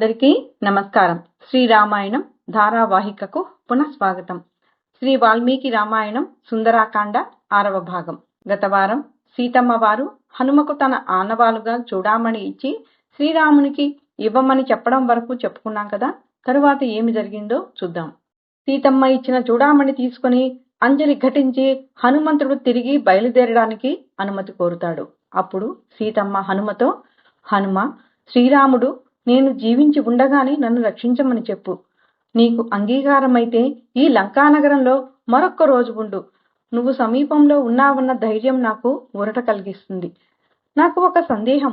అందరికీ నమస్కారం. శ్రీరామాయణం ధారావాహికకు పునఃస్వాగతం. శ్రీ వాల్మీకి రామాయణం సుందరాకాండ ఆరవ భాగం. గత వారం సీతమ్మ వారు హనుమకు తన ఆనవాలుగా చూడామణి ఇచ్చి శ్రీరామునికి ఇవ్వమని చెప్పడం వరకు చెప్పుకున్నాం కదా తరువాత ఏమి జరిగిందో చూద్దాం. సీతమ్మ ఇచ్చిన చూడామణి తీసుకుని అంజలి ఘటించి హనుమంతుడు తిరిగి బయలుదేరడానికి అనుమతి కోరుతాడు. అప్పుడు సీతమ్మ హనుమతో హనుమ శ్రీరాముడు నేను జీవించి ఉండగానే నన్ను రక్షించమని చెప్పు. నీకు అంగీకారమైతే ఈ లంకానగరంలో మరొక్క రోజు ఉండు. నువ్వు సమీపంలో ఉన్నావన్న ధైర్యం నాకు ఊరట కలిగిస్తుంది. నాకు ఒక సందేహం.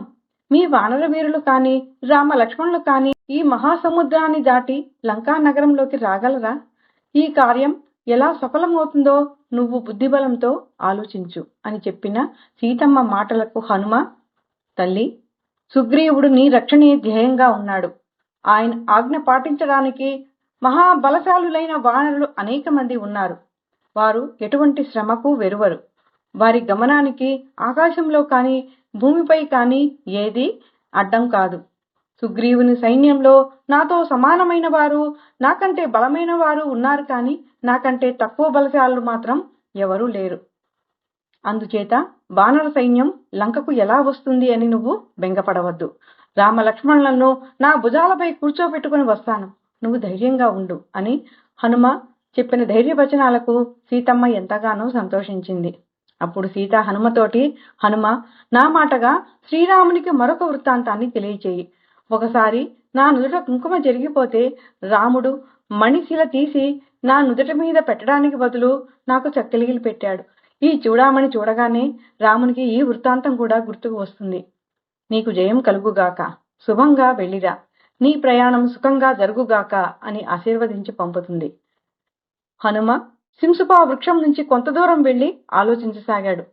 మీ వానర వీరులు కాని రామ లక్ష్మణులు కాని ఈ మహాసముద్రాన్ని దాటి లంకా నగరంలోకి రాగలరా? ఈ కార్యం ఎలా సఫలమవుతుందో నువ్వు బుద్ధిబలంతో ఆలోచించు అని చెప్పిన సీతమ్మ మాటలకు హనుమ తల్లి సుగ్రీవుడు నీ రక్షణే ధ్యేయంగా ఉన్నాడు. ఆయన ఆజ్ఞ పాటించడానికి మహాబలశాలులైన వానరులు అనేక మంది ఉన్నారు. వారు ఎటువంటి శ్రమకు వెరువరు. వారి గమనానికి ఆకాశంలో కానీ భూమిపై కానీ ఏది అడ్డం కాదు. సుగ్రీవుని సైన్యంలో నాతో సమానమైన వారు నాకంటే బలమైన వారు ఉన్నారు కానీ నాకంటే తక్కువ బలశాలు మాత్రం ఎవరూ లేరు. అందుచేత వానర సైన్యం లంకకు ఎలా వస్తుంది అని నువ్వు బెంగపడవద్దు. రామలక్ష్మణులను నా భుజాలపై కూర్చోబెట్టుకుని వస్తాను. నువ్వు ధైర్యంగా ఉండు అని హనుమ చెప్పిన ధైర్యవచనాలకు సీతమ్మ ఎంతగానో సంతోషించింది. అప్పుడు సీత హనుమతోటి హనుమ నా మాటగా శ్రీరామునికి మరొక వృత్తాంతాన్ని తెలియచేయి. ఒకసారి నా నుదుట కుంకుమ జరిగిపోతే రాముడు మణిశిల తీసి నా నుదుట మీద పెట్టడానికి బదులు నాకు చక్కలిగిలి పెట్టాడు. ఈ చూడామణి చూడగానే రామునికి ఈ వృత్తాంతం కూడా గుర్తుకు వస్తుంది. నీకు జయం కలుగుగాక శుభంగా వెళ్ళిరా. నీ ప్రయాణం సుఖంగా జరుగుగాక అని ఆశీర్వదించి పంపుతుంది. హనుమ సింసుపా వృక్షం నుంచి కొంత దూరం వెళ్ళి ఆలోచించసాగాడు.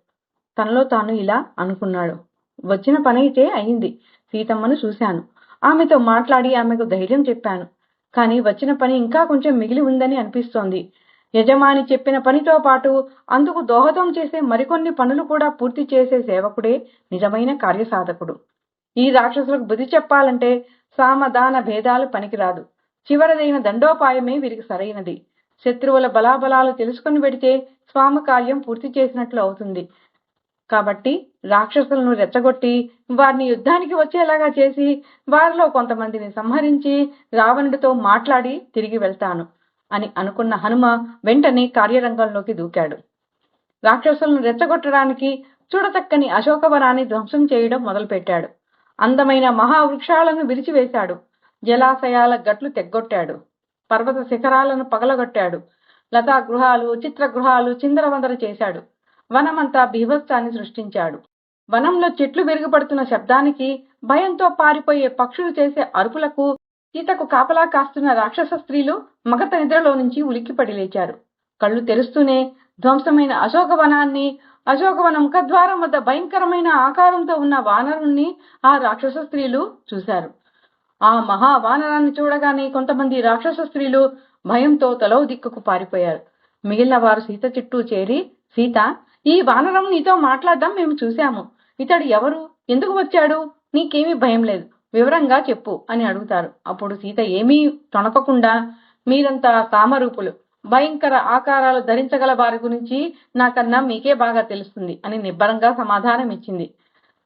తనలో తాను ఇలా అనుకున్నాడు. వచ్చిన పనైతే అయింది. సీతమ్మను చూశాను. ఆమెతో మాట్లాడి ఆమెకు ధైర్యం చెప్పాను. కానీ వచ్చిన పని ఇంకా కొంచెం మిగిలి ఉందని అనిపిస్తోంది. యజమాని చెప్పిన పనితో పాటు అందుకు దోహదం చేసే మరికొన్ని పనులు కూడా పూర్తి చేసే సేవకుడే నిజమైన కార్యసాధకుడు. ఈ రాక్షసులకు బుద్ధి చెప్పాలంటే సామదాన భేదాలు పనికిరాదు. చివరదైన దండోపాయమే వీరికి సరైనది. శత్రువుల బలాబలాలు తెలుసుకుని పెడితే స్వామి కార్యం పూర్తి చేసినట్లు అవుతుంది. కాబట్టి రాక్షసులను రెచ్చగొట్టి వారిని యుద్ధానికి వచ్చేలాగా చేసి వారిలో కొంతమందిని సంహరించి రావణుడితో మాట్లాడి తిరిగి వెళ్తాను. అని అనుకున్న హనుమ వెంటనే కార్యరంగంలోకి దూకాడు. రాక్షసులను రెచ్చగొట్టడానికి చూడచక్కని అశోకవనాన్ని ధ్వంసం చేయడం మొదలుపెట్టాడు. అందమైన మహావృక్షాలను విరిచివేశాడు. జలాశయాల గట్లు తెగ్గొట్టాడు. పర్వత శిఖరాలను పగలగొట్టాడు. లతా గృహాలు చిత్రగృహాలు చిందరవందర చేశాడు. వనమంతా బీభత్సాన్ని సృష్టించాడు. వనంలో చెట్లు విరిగిపడుతున్న శబ్దానికి భయంతో పారిపోయే పక్షులు చేసే అరుపులకు సీతకు కాపలా కాస్తున్న రాక్షస స్త్రీలు మగత నిద్రలో నుంచి ఉలిక్కిపడి లేచారు. కళ్ళు తెరుస్తూనే ధ్వంసమైన అశోకవనాన్ని అశోకవన ముఖద్వారం వద్ద భయంకరమైన ఆకారంతో ఉన్న వానరుణ్ణి ఆ రాక్షస స్త్రీలు చూశారు. ఆ మహా వానరాన్ని చూడగానే కొంతమంది రాక్షస స్త్రీలు భయంతో తలో దిక్కుకు పారిపోయారు. మిగిలిన వారు సీత చుట్టూ చేరి సీత ఈ వానరం నీతో మాట్లాడడం మేము చూశాము. ఇతడు ఎవరు? ఎందుకు వచ్చాడు? నీకేమీ భయం లేదు. వివరంగా చెప్పు అని అడుగుతారు. అప్పుడు సీత ఏమీ తొణకకుండా మీరంతా కామరూపులు భయంకర ఆకారాలు ధరించగల వారి గురించి నాకన్నా మీకే బాగా తెలుస్తుంది అని నిబ్బరంగా సమాధానం ఇచ్చింది.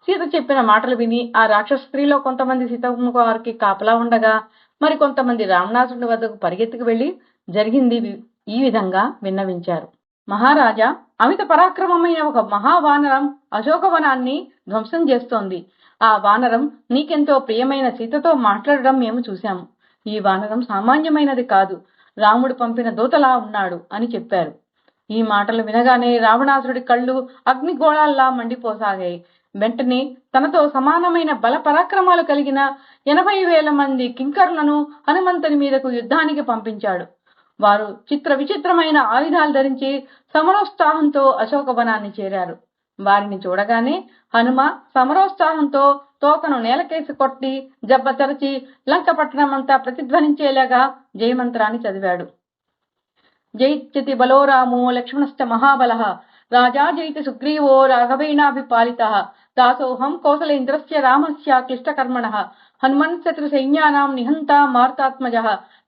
సీత చెప్పిన మాటలు విని ఆ రాక్షస స్త్రీలో కొంతమంది సీతమ్మ వారికి కాపలా ఉండగా మరి కొంతమంది రావణాసుడి వద్దకు పరిగెత్తుకు వెళ్ళి జరిగింది ఈ విధంగా విన్నవించారు. మహారాజా అమిత పరాక్రమమైన ఒక మహావానరం అశోకవనాన్ని ధ్వంసం చేస్తోంది. ఆ వానరం నీకెంతో ప్రియమైన సీతతో మాట్లాడడం మేము చూశాము. ఈ వానరం సామాన్యమైనది కాదు. రాముడు పంపిన దూతలా ఉన్నాడు అని చెప్పారు. ఈ మాటలు వినగానే రావణాసురుడి కళ్ళు అగ్నిగోళాల్లా మండిపోసాగాయి. వెంటనే తనతో సమానమైన బల పరాక్రమాలు కలిగిన ఎనభై వేల మంది కింకర్లను హనుమంతుని మీదకు యుద్ధానికి పంపించాడు. వారు చిత్ర విచిత్రమైన ఆయుధాలు ధరించి సమరోత్సాహంతో అశోకవనాన్ని చేరారు. వారిని చూడగానే హనుమ సమరోత్సాహంతో తోకను నేలకేసి కొట్టి జబ్బ లంకపట్టణమంతా ప్రతిధ్వనించేలాగా జయమంత్రాన్ని చదివాడు. జైత్యతి బలో రామో లక్ష్మణశ్చ మహాబల రాజా జైతి సుగ్రీవో రాఘవేణాభిపాలిత దాసోహం కౌసలేంద్రస్య రామస్య క్లిష్టకర్మణ హనుమన్ శత్రు సైన్యానాం నిహంత మార్తాత్మజ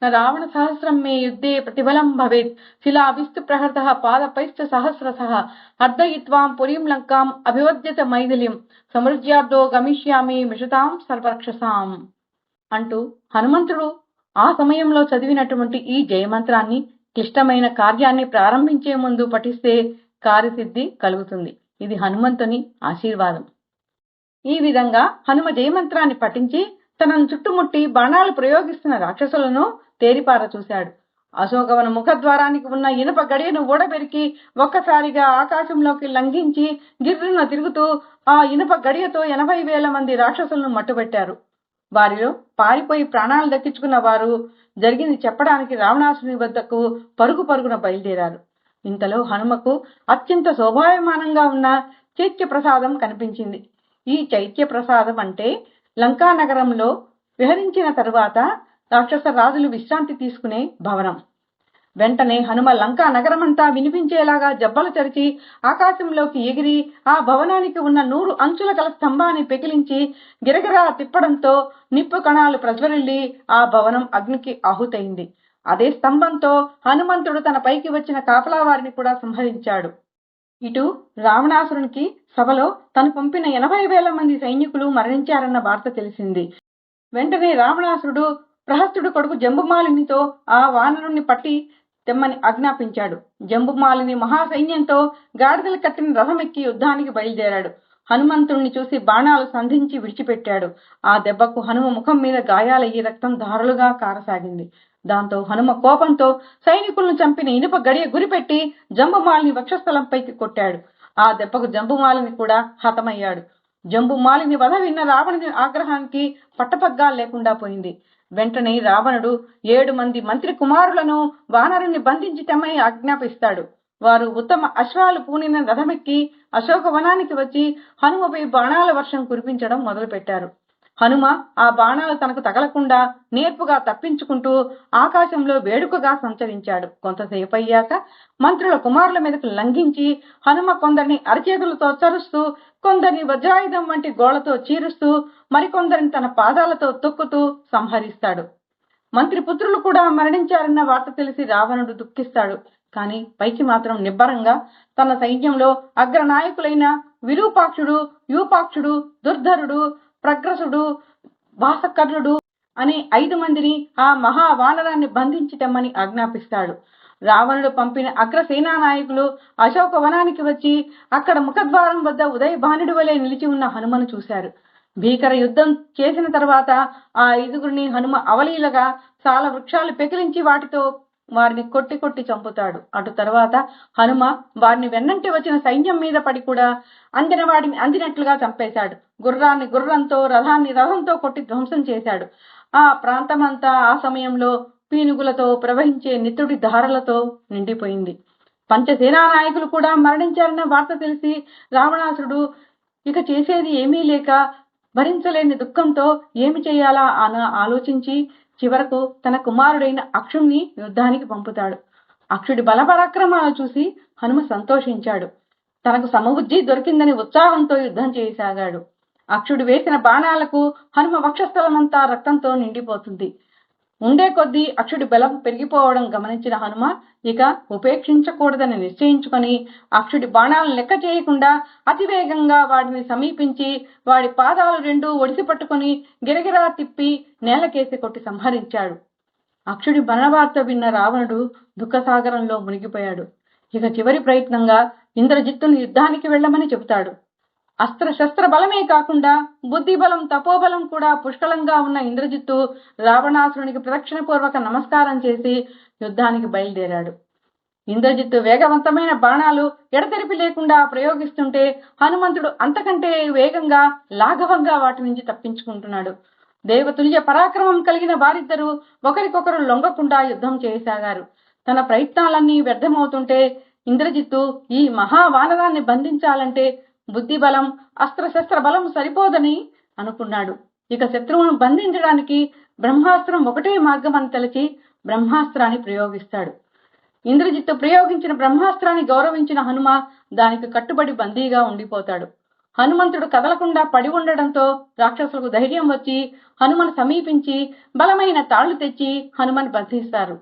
న రావణ సహస్రం మే యుద్ధే ప్రతిఫలం భవేత్. శిలాభిస్తు ప్రహృత పాదపైశ్చ సహస్రశ అర్ధయిత్వాం పురీం లంకాం అభివద్యత మైథిలిం. సమృద్ధ్యార్థో గమిష్యామి మిషతాం సర్వరక్షసాం అంటూ హనుమంతుడు ఆ సమయంలో చదివినటువంటి ఈ జయమంత్రాన్ని క్లిష్టమైన కార్యాన్ని ప్రారంభించే ముందు పఠిస్తే కార్యసిద్ధి కలుగుతుంది. ఇది హనుమంతుని ఆశీర్వాదం. ఈ విధంగా హనుమ జయమంత్రాన్ని పఠించి తనను చుట్టుముట్టి బాణాలు ప్రయోగిస్తున్న రాక్షసులను తేరిపార చూశాడు. అశోకవన ముఖద్వారానికి ఉన్న ఇనుప గడియను ఊడబెరికి ఒక్కసారిగా ఆకాశంలోకి లంఘించి గిర్రున తిరుగుతూ ఆ ఇనుప గడియతో ఎనభై వేల మంది రాక్షసులను మట్టుబెట్టారు. వారిలో పారిపోయి ప్రాణాలు దక్కించుకున్న వారు జరిగింది చెప్పడానికి రావణాసుని వద్దకు పరుగు పరుగున బయలుదేరారు. ఇంతలో హనుమకు అత్యంత శోభాయమానంగా ఉన్న చైత్య ప్రసాదం కనిపించింది. ఈ చైత్య ప్రసాదం అంటే లంకా నగరంలో విహరించిన తరువాత రాక్షస రాజులు విశ్రాంతి తీసుకునే భవనం. వెంటనే హనుమ లంకా నగరమంతా వినిపించేలాగా జబ్బలు చరిచి ఆకాశంలోకి ఎగిరి ఆ భవనానికి ఉన్న నూరు అంచుల గల స్తంభాన్ని పెకిలించి గిరగిరా తిప్పడంతో నిప్పు కణాలు ప్రజ్వరిల్లి ఆ భవనం అగ్నికి ఆహుతైంది అదే స్తంభంతో హనుమంతుడు తన పైకి వచ్చిన కాపలా వారిని కూడా సంహరించాడు. ఇటు రావణాసురునికి సభలో తను పంపిన ఎనభై వేల మంది సైనికులు మరణించారన్న వార్త తెలిసింది. వెంటనే రావణాసురుడు ప్రహస్తుడు కొడుకు జంబుమాలినితో ఆ వానరుణ్ణి పట్టి తెమ్మని ఆజ్ఞాపించాడు. జంబుమాలిని మహాసైన్యంతో గాడిదలు కట్టిన రథమెక్కి యుద్ధానికి బయలుదేరాడు. హనుమంతుణ్ణి చూసి బాణాలు సంధించి విడిచిపెట్టాడు. ఆ దెబ్బకు హనుమ ముఖం మీద గాయాలయ్యి రక్తం ధారలుగా కారసాగింది. దాంతో హనుమ కోపంతో సైనికులను చంపిన ఇనుప గడియ గురిపెట్టి జంబుమాలిని వక్షస్థలంపైకి కొట్టాడు. ఆ దెబ్బకు జంబుమాలిని కూడా హతమయ్యాడు. జంబుమాలిని వధ విన్న రావణుని ఆగ్రహానికి పట్టపగ్గా లేకుండా పోయింది. వెంటనే రావణుడు ఏడు మంది మంత్రి కుమారులను వానరుని బంధించి ఆజ్ఞాపిస్తాడు. వారు ఉత్తమ అశ్వాలు పూనిన రథమెక్కి అశోకవనానికి వచ్చి హనుమపై బాణాల వర్షం కురిపించడం మొదలుపెట్టారు. హనుమ ఆ బాణాలు తనకు తగలకుండా నేర్పుగా తప్పించుకుంటూ ఆకాశంలో వేడుకగా సంచరించాడు. కొంతసేపు అయ్యాక మంత్రుల కుమారుల మీదకు లంఘించి హనుమ కొందరిని అరచేతులతో చరుస్తూ కొందరిని వజ్రాయుధం వంటి గోళ్ళతో చీరుస్తూ మరికొందరిని తన పాదాలతో తొక్కుతూ సంహరిస్తాడు. మంత్రి పుత్రులు కూడా మరణించారన్న వార్త తెలిసి రావణుడు దుఃఖిస్తాడు. కాని పైకి మాత్రం నిబ్బరంగా తన సైన్యంలో అగ్రనాయకులైన విరూపాక్షుడు యూపాక్షుడు దుర్ధరుడు ప్రగ్రసుడు వాసకర్ణుడు అనే ఐదు మందిని ఆ మహావానరాన్ని బంధించటమ్మని ఆజ్ఞాపిస్తాడు. రావణుడు పంపిన అగ్రసేనా నాయకులు అశోక వనానికి వచ్చి అక్కడ ముఖద్వారం వద్ద ఉదయ ఉదయభానుడి వలె నిలిచి ఉన్న హనుమను చూశారు. భీకర యుద్ధం చేసిన తర్వాత ఆ ఐదుగురిని హనుమ అవలీలగా చాలా వృక్షాలు పెకిలించి వాటితో వారిని కొట్టి కొట్టి చంపుతాడు. అటు తర్వాత హనుమ వారిని వెన్నంటి వచ్చిన సైన్యం మీద పడి కూడా అందిన వాడిని అందినట్లుగా చంపేశాడు. గుర్రాన్ని గుర్రంతో రథాన్ని రథంతో కొట్టి ధ్వంసం చేశాడు. ఆ ప్రాంతమంతా ఆ సమయంలో పీనుగులతో ప్రవహించే నిత్తుడి ధారలతో నిండిపోయింది. పంచసేనా నాయకులు కూడా మరణించారన్న వార్త తెలిసి రావణాసురుడు ఇక చేసేది ఏమీ లేక భరించలేని దుఃఖంతో ఏమి చేయాలా అని ఆలోచించి చివరకు తన కుమారుడైన అక్షుణ్ణి యుద్ధానికి పంపుతాడు. అక్షుడి బలపరాక్రమాలు చూసి హనుమ సంతోషించాడు. తనకు సమబుద్ధి దొరికిందని ఉత్సాహంతో యుద్ధం చేయసాగాడు. అక్షుడు వేసిన బాణాలకు హనుమ వక్షస్థలమంతా రక్తంతో నిండిపోతుంది. ఉండే కొద్దీ అక్షుడి బలం పెరిగిపోవడం గమనించిన హనుమ ఇక ఉపేక్షించకూడదని నిశ్చయించుకొని అక్షుడి బాణాలను లెక్క చేయకుండా అతివేగంగా వాడిని సమీపించి వాడి పాదాలు రెండు ఒడిసి పట్టుకుని గిరగిరా తిప్పి నేలకేసి కొట్టి సంహరించాడు. అక్షుడి మరణవార్త విన్న రావణుడు దుఃఖసాగరంలో మునిగిపోయాడు. ఇక చివరి ప్రయత్నంగా ఇంద్రజిత్తును యుద్ధానికి వెళ్ళమని చెబుతాడు. అస్త్ర శస్త్ర బలమే కాకుండా బుద్ధి బలం తపోబలం కూడా పుష్కలంగా ఉన్న ఇంద్రజిత్తు రావణాసురునికి ప్రదక్షిణపూర్వక నమస్కారం చేసి యుద్ధానికి బయలుదేరాడు. ఇంద్రజిత్తు వేగవంతమైన బాణాలు ఎడతెరిపి లేకుండా ప్రయోగిస్తుంటే హనుమంతుడు అంతకంటే వేగంగా లాఘవంగా వాటి నుంచి తప్పించుకుంటున్నాడు. దేవతుల్య పరాక్రమం కలిగిన వారిద్దరూ ఒకరికొకరు లొంగకుండా యుద్ధం చేయసాగారు తన ప్రయత్నాలన్నీ వ్యర్థమవుతుంటే ఇంద్రజిత్తు ఈ మహావానరాన్ని బంధించాలంటే బుద్ధి బలం అస్త్రశస్త్ర బలం సరిపోదని అనుకున్నాడు. ఇక శత్రువును బంధించడానికి బ్రహ్మాస్త్రం ఒకటే మార్గం అని తలచి బ్రహ్మాస్త్రాన్ని ప్రయోగిస్తాడు. ఇంద్రజిత్తు ప్రయోగించిన బ్రహ్మాస్త్రాన్ని గౌరవించిన హనుమ దానికి కట్టుబడి బందీగా ఉండిపోతాడు. హనుమంతుడు కదలకుండా పడి ఉండడంతో రాక్షసులకు ధైర్యం వచ్చి హనుమను సమీపించి బలమైన తాళ్ళు తెచ్చి హనుమను బంధిస్తారు.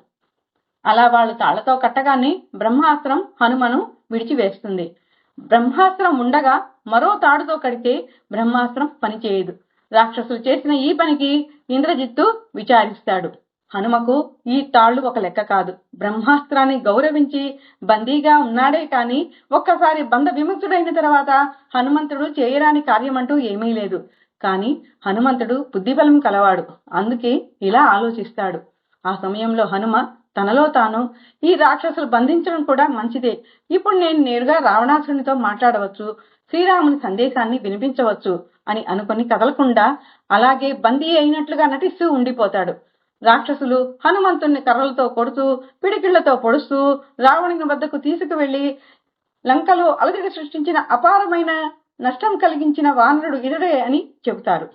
అలా వాళ్ళు తాళ్ళతో కట్టగానే బ్రహ్మాస్త్రం హనుమను విడిచివేస్తుంది. బ్రహ్మాస్త్రం ఉండగా మరో తాడుతో కడితే బ్రహ్మాస్త్రం పనిచేయదు. రాక్షసులు చేసిన ఈ పనికి ఇంద్రజిత్తు విచారిస్తాడు. హనుమకు ఈ తాళ్ళు ఒక లెక్క కాదు. బ్రహ్మాస్త్రాన్ని గౌరవించి బందీగా ఉన్నాడే కాని ఒక్కసారి బంధ విముక్తుడైన తర్వాత హనుమంతుడు చేయరాని కార్యమంటూ ఏమీ లేదు. కాని హనుమంతుడు బుద్ధిబలం కలవాడు. అందుకే ఇలా ఆలోచిస్తాడు. ఆ సమయంలో హనుమ తనలో తాను ఈ రాక్షసులు బంధించడం కూడా మంచిదే. ఇప్పుడు నేను నేరుగా రావణాసురునితో మాట్లాడవచ్చు శ్రీరాముని సందేశాన్ని వినిపించవచ్చు అని అనుకుని కదలకుండా అలాగే బందీ అయినట్లుగా నటిస్తూ ఉండిపోతాడు. రాక్షసులు హనుమంతుణ్ణి కర్రలతో కొడుతూ పిడికిళ్ళతో పొడుస్తూ రావణుని వద్దకు తీసుకువెళ్ళి లంకలో అలజడి సృష్టించిన అపారమైన నష్టం కలిగించిన వానరుడు ఇతడే అని చెబుతారు.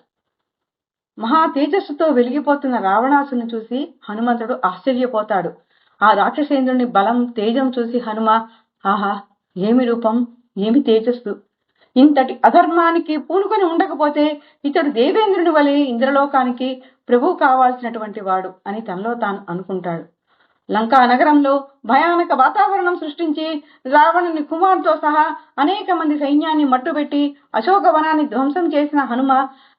మహా తేజస్సుతో వెలిగిపోతున్న రావణాసుని చూసి హనుమంతుడు ఆశ్చర్యపోతాడు. ఆ రాక్షసేంద్రుని బలం తేజం చూసి హనుమ ఆహా ఏమి రూపం ఏమి తేజస్సు? ఇంతటి అధర్మానికి పూనుకొని ఉండకపోతే ఇతడు దేవేంద్రుని వలె ఇంద్రలోకానికి ప్రభువు కావాల్సినటువంటి వాడు అని తనలో తాను అనుకుంటాడు. లంకా నగరంలో భయానక వాతావరణం సృష్టించి రావణుని కుమార్తో సహా అనేక మంది సైన్యాన్ని మట్టుబెట్టి అశోకవనాన్ని ధ్వంసం చేసిన హనుమ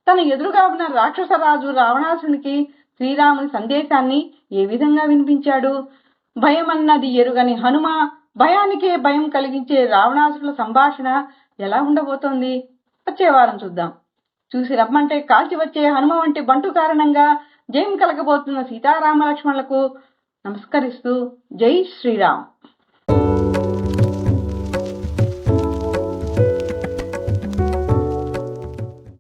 తన ఎదురుగా ఉన్న రాక్షసరాజు రావణాసునికి శ్రీరాముని సందేశాన్ని ఏ విధంగా వినిపించాడు? భయమన్నది ఎరుగని హనుమ భయానికే భయం కలిగించే రావణాసుల సంభాషణ ఎలా ఉండబోతోంది? వచ్చే వారం చూద్దాం. చూసి రమ్మంటే కాల్చి వచ్చే హనుమ వంటి బంటు కారణంగా జయం కలగబోతున్న సీతారామ లక్ష్మణులకు నమస్కరిస్తూ జై శ్రీరామ్.